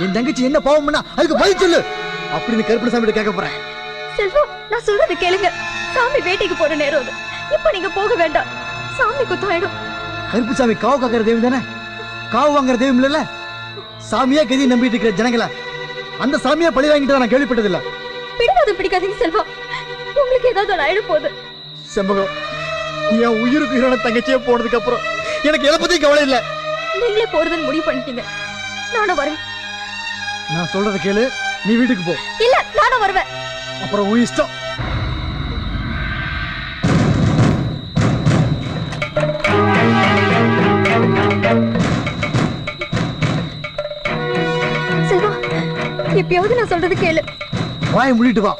என் தங்கச்சி என்ன பாவம் பண்ணா அதுக்கு பதில் சொல்லு. அப்படின்னு கருப்பணசாமி கேட்க போறேன். செல்வம் நான் சொல்றது கேளுங்க. சாமி வேட்டைக்கு போற நேரம் அது. இப்ப நீங்க போக வேண்டாம். சாமி குத்தாயிடும். கருப்புசாமி காவு காக்கிற தெய்வம் தானே? காவு வாங்குற தெய்வம் இல்லைல்ல? சாமியே கதி நம்பிட்டு இருக்கிற ஜனங்களை. அந்த சாமியா பழி வாங்கிட்டு நான் கேள்விப்பட்டதில்ல. பிடிக்காது பிடிக்காதீங்க செல்வம் உங்களுக்கு ஏதாவது ஒண்ணு ஆயிட போகுது. செம்பகம் என் உயிருக்கு உயிரான தங்கச்சியே போனதுக்கு அப்புறம் எனக்கு எதை பத்தி கவலை இல்ல. நீங்களே போறதுன்னு முடிவு பண்ணிட்டீங்க. நானும் வரேன். நான் சொல்றத கேளு. நீ வீட்டுக்கு போ. இல்ல நானும் வருவேன். அப்புறம் உன் இஷ்டம். எப்பயாவது நான் சொல்றது கேளு. வாயை மூடிட்டு வா.